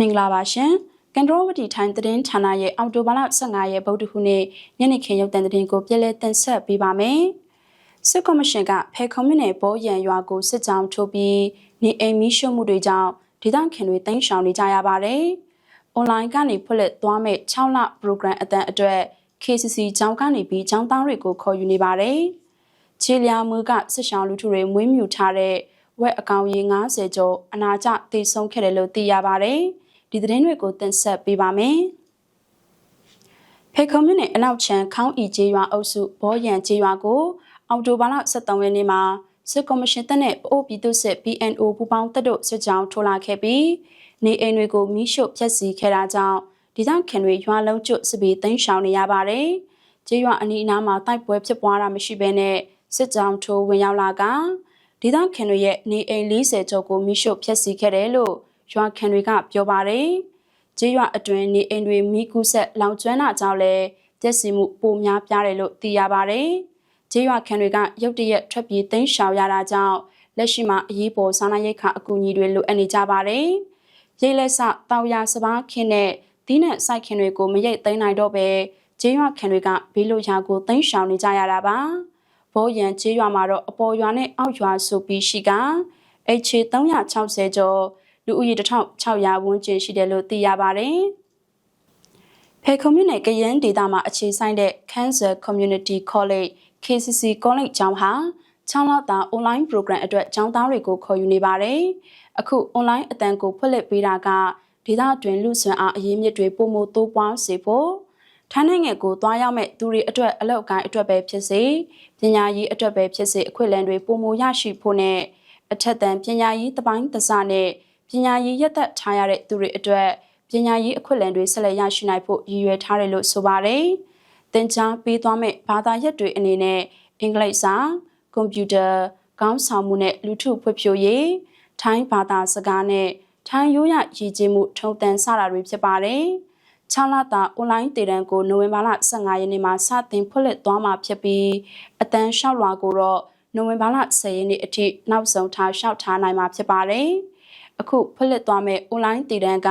မင်္ဂလာပါရှင်ကန်ဒရိုဝတီထိုင်းသတင်းဌာနရဲ့အော်တိုဘာလ15ရက်ဗုဒ္ဓဟူးနေ့ညနေခင်းရုပ်သံသတင်းကိုပြည်လဲတင်ဆက်ပေးပါမယ်စစ်ကော်မရှင်ကဖဲခုံမြနယ်ပေါ်ရန်ရွာကိုစစ်ကြောင်းထိုးပြီးနေအိမ်မီးရှို့မှုတွေကြောင့်ဒေသခံတွေတင်းရှောင်နေကြရပါတယ်အွန်လိုင်းကနေဖွင့်လှစ်သွားမဲ့6လ program အတန်းအတွက် KCC ကျောင်းကနေပြီးကျောင်းသားတွေကိုခေါ်ယူနေပါတယ်ခြေလျာมือကစစ်ရှောင်းလူထုတွေမွေးမြူထားတဲ့ဝက်အကောင်ရေ90ကျော်အနာကျတည်ဆုံးခဲ့တယ်လို့သိရပါတယ်။ ဒီသတင်းတွေကိုတင်ဆက်ပေးပါမယ်။ဖေခုံမြို့နယ်အနောက်ချမ်းခေါင်းဤကျေးရွာအုပ်စုဘောရန်ကျေးရွာကိုအောက်တိုဘာလ23ရက်နေ့မှာစစ်ကော်မရှင်တပ်နဲ့ပို့ပြည်သူစစ် BNO ပူးပေါင်းတပ်တို့စစ်ကြောင်းထိုးလာခဲ့ပြီးနေအိမ်တွေကိုမိရှို့ဖျက်ဆီးခဲ့တာကြောင့်ဒေသခံတွေရွာလုံးကျွတ်စစ်ဘေးသိမ်းရှောင်နေရပါတယ်။ကျေးရွာအနီးအနားမှာတိုက်ပွဲဖြစ်ပွားတာမရှိဘဲနဲ့စစ်ကြောင်းထိုးဝင်ရောက်လာကဒေသခံတွေရဲ့နေအိမ်40ကျော်ကိုမိရှို့ဖျက်ဆီးခဲ့တယ်လို့ ရွာခံတွေကပြောပါတယ်။ကျေးရွာအတွင်းနေအိမ်တွေမိကူးဆက်လောင်ကျွမ်းတာကြောင့်လည်းပျက်စီးမှုပိုများပြားတယ်လို့သိရပါတယ်။ကျေးရွာခံတွေကရုတ်တရက်ထွက်ပြေးသိမ်းရှောင်ရတာကြောင့်လက်ရှိမှာအရေးပေါ်စားနပ်ရိက္ခာအကူအညီတွေလိုအပ်နေကြပါတယ်။ရိတ်လက်ဆတောင်ရစပားခင်းနဲ့ဒီနဲ့စိုက်ခင်တွေကိုမရိတ်သိမ်းနိုင်တော့ပဲကျေးရွာခံတွေကဘေးလိုရာကိုသိမ်းရှောင်နေကြရတာပါ။ဘောရန်ကျေးရွာမှာတော့အပေါ်ရွာနဲ့အောက်ရွာဆိုပြီးရှိက HA 360ကျော် လူဦးရေ1600ဝန်းကျင်ရှိတယ်လို့သိရပါတယ်။ဖေခုံမြို့နယ်ကရန်ဒေသမှာအခြေဆိုင်တဲ့ Cancer Community College KCC College ကျောင်းဟာ6လတာ online program အတွက်ကျောင်းသားတွေကိုခေါ်ယူနေပါတယ်။အခု online အတန်းကိုဖွင့်လှစ်ပေးတာကဒေသတွင်လူဆွမ်းအားအရေးမြစ်တွေပုံမတိုးပွားစေဖို့ထိုင်းနိုင်ငံကိုသွားရောက်မဲ့သူတွေအတွက်အလောက်ကိုင်းအတွက်ပဲဖြစ်စေပညာရေးအတွက်ပဲဖြစ်စေအခွင့်အလမ်းတွေပုံမရရှိဖို့နဲ့အထက်တန်းပညာရေးတပိုင်းသစနဲ့ ပညာရေးရက်သက်ထားရတဲ့သူတွေအတွက်ပညာရေးအခွင့်အလမ်းတွေဆက်လက်ရရှိနိုင်ဖို့ရည်ရွယ်ထားတယ်လို့ဆိုပါတယ်။သင်ကြားပေးသွားမယ့်ဘာသာရပ်တွေအနေနဲ့အင်္ဂလိပ်စာ၊ကွန်ပျူတာ၊ခေါင်းဆောင်မှုနဲ့လူထုဖွံ့ဖြိုးရေး၊ထိုင်းဘာသာစကားနဲ့ထိုင်းရိုးရရည်ကြည်မှုထုံတန်စတာတွေဖြစ်ပါတယ်။6လတာအွန်လိုင်းတည်တန်းကိုနိုဝင်ဘာလ15ရက်နေ့မှာစတင်ဖွင့်လှစ်သွားမှာဖြစ်ပြီးအတန်းလျှောက်လွှာကိုတော့နိုဝင်ဘာလ10ရက်နေ့အထိနောက်ဆုံးထားလျှောက်ထားနိုင်မှာဖြစ်ပါတယ်။ အခုဖွင့်လှစ်သွားမယ့် online တည်တန်းက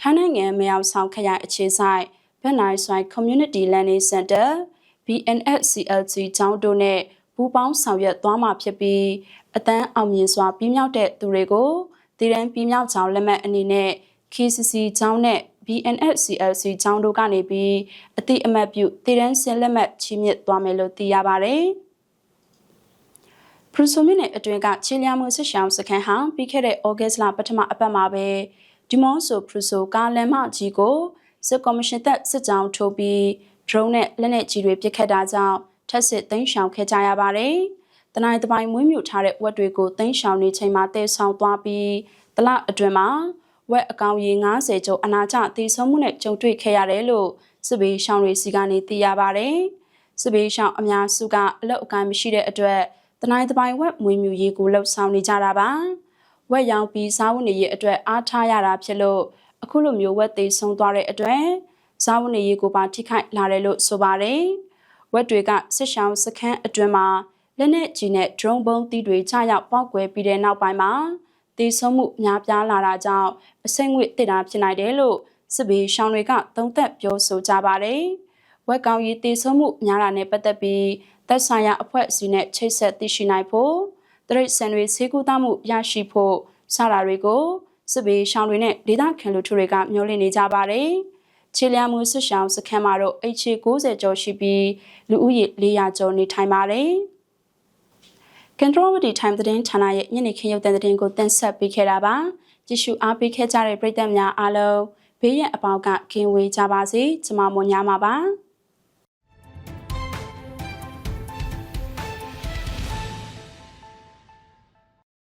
ထိုင်းနိုင်ငံမြောက်ဆောင်ခရိုင်အခြေဆိုင်ဘက်နိုင်ဆိုင် Community Learning Center BNFCLC ကျောင်းတို့နဲ့ပူးပေါင်းဆောင်ရွက်သွားမှာဖြစ်ပြီးအတန်းအောင်မြင်စွာပြီးမြောက်တဲ့သူတွေကိုတည်တန်းပြီးမြောက်ကြောင်းလက်မှတ်အနေနဲ့ KCC ကျောင်းနဲ့ BNFCLC ကျောင်းတို့ကနေပြီးအတိအမှတ်ပြုတည်တန်းဆင်းလက်မှတ်ချီးမြှင့်သွားမယ်လို့သိရပါတယ်။ ဖရူဆိုမီနယ်အတွင်းကချီလျာမှုဆစ်ရှောင်းစခန်းဟာပြီးခဲ့တဲ့ဩဂတ်စ်လပထမအပတ်မှာပဲဒီမွန်ဆိုဖရူဆိုကားလမ်းမကြီးကိုစစ်ကော်မရှင်တပ်စစ်ကြောင်းထိုးပြီး drone နဲ့လက်နက်ကြီးတွေပစ်ခတ်တာကြောင့်ထက်စစ်သိမ်းရှောင်ခဲ့ကြရပါတယ်။တနိုင်းတပိုင်းမွေးမြူထားတဲ့ဝက်တွေကိုသိမ်းရှောင်နေချိန်မှာတည်ဆောင်သွားပြီးတလအတွင်းမှာဝက်အကောင်ရေ90ကျော်အနာကျတည်ဆုံးမှုနဲ့ကြုံတွေ့ခဲ့ရတယ်လို့စစ်ဘေးရှောင်တွေစီကနေသိရပါတယ်။စစ်ဘေးရှောင်အများစုကအလုတ်အကိုင်းမရှိတဲ့အတွက် တနိုင်တပိုင်ဝက်မွေးမြူရေးကိုလှုပ်ဆောင်နေကြတာပါဝက်ရောင်ပြီးစားဝတ်နေရေးအတွက်အားထားရတာဖြစ်လို့အခုလိုမျိုးဝက်သေးဆုံးသွားတဲ့အတွက်စားဝတ်နေရေးကိုပါထိခိုက်လာတယ်လို့ဆိုပါတယ်ဝက်တွေကစစ်ရှောင်းစခန်းအတွင်းမှာလက်နက်ကြီးနဲ့ drone ဘုံးတီးတွေချရောက်ပောက်ကွဲပြီးတဲ့နောက်ပိုင်းမှာတေဆုံးမှုများပြားလာတာကြောင့်အစိမ့်ငွေတစ်တာဖြစ်နိုင်တယ်လို့စစ်ဘေးရှောင်းတွေကသုံးသပ်ပြောဆိုကြပါတယ်။ဝက်ကောင်ရီတေဆုံးမှုများတာနဲ့ပတ်သက်ပြီး သက်ဆိုင်ရာအဖွဲ့အစည်းနဲ့ချိတ်ဆက်သိရှိနိုင်ဖို့တရိတ်ဆန်တွေဆေးကူးသားမှုရရှိဖို့စတာတွေကိုစစ်ဘေးရှောင်းတွေနဲ့ဒေသခံလူထုတွေကမျှော်လင့်နေကြပါတယ်။ခြေလျာမှုဆွရှောင်းစခန်းမှာတော့ HA 90ကျော်ရှိပြီးလူဦးရေ400ကျော်နေထိုင်ပါတယ်။ကန်ထရိုဝတီ time သတင်းဌာနရဲ့ညနေခင်းရုပ်သံသတင်းကိုတင်ဆက်ပေးခဲ့တာပါ။ကြည့်ရှုအားပေးခဲ့ကြတဲ့ပရိသတ်များအားလုံးဘေးရန်အပေါင်းကကင်းဝေးကြပါစေ။ကျွန်မမွန်ညာပါပါ။